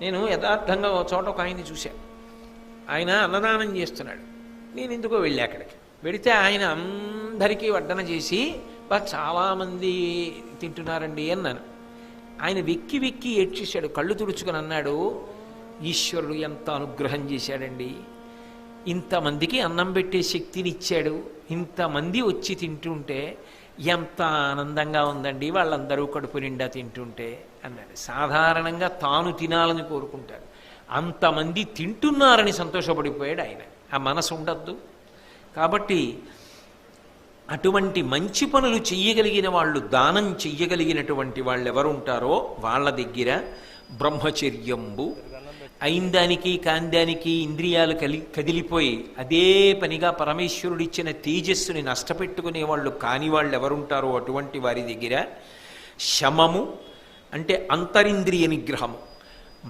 నేను యథార్థంగా ఒక చోట ఒక ఆయన్ని చూశాను ఆయన అన్నదానం చేస్తున్నాడు. నేను ఎందుకో వెళ్ళా అక్కడికి. వెడితే ఆయన అందరికీ వడ్డన చేసి బా చాలామంది తింటున్నారండి అన్నాను. ఆయన వెక్కి వెక్కి ఏడ్చేశాడు. కళ్ళు తుడుచుకొని అన్నాడు ఈశ్వరుడు ఎంత అనుగ్రహం చేశాడండి. ఇంతమందికి అన్నం పెట్టే శక్తిని ఇచ్చాడు ఇంతమంది వచ్చి తింటుంటే ఎంత ఆనందంగా ఉందండి వాళ్ళందరూ కడుపు నిండా తింటుంటే అన్నాడు. సాధారణంగా తాను తినాలని కోరుకుంటాడు. అంతమంది తింటున్నారని సంతోషపడిపోయాడు ఆయన. ఆ మనసు ఉండద్దు. కాబట్టి అటువంటి మంచి పనులు చెయ్యగలిగిన వాళ్ళు దానం చెయ్యగలిగినటువంటి వాళ్ళు ఎవరు ఉంటారో వాళ్ళ దగ్గర బ్రహ్మచర్యంబు అయిందానికి కాందానికి ఇంద్రియాలు కలి కదిలిపోయి అదే పనిగా పరమేశ్వరుడిచ్చిన తేజస్సుని నష్టపెట్టుకునే వాళ్ళు కాని వాళ్ళు ఎవరుంటారో అటువంటి వారి దగ్గర శమము అంటే అంతరింద్రియ నిగ్రహము.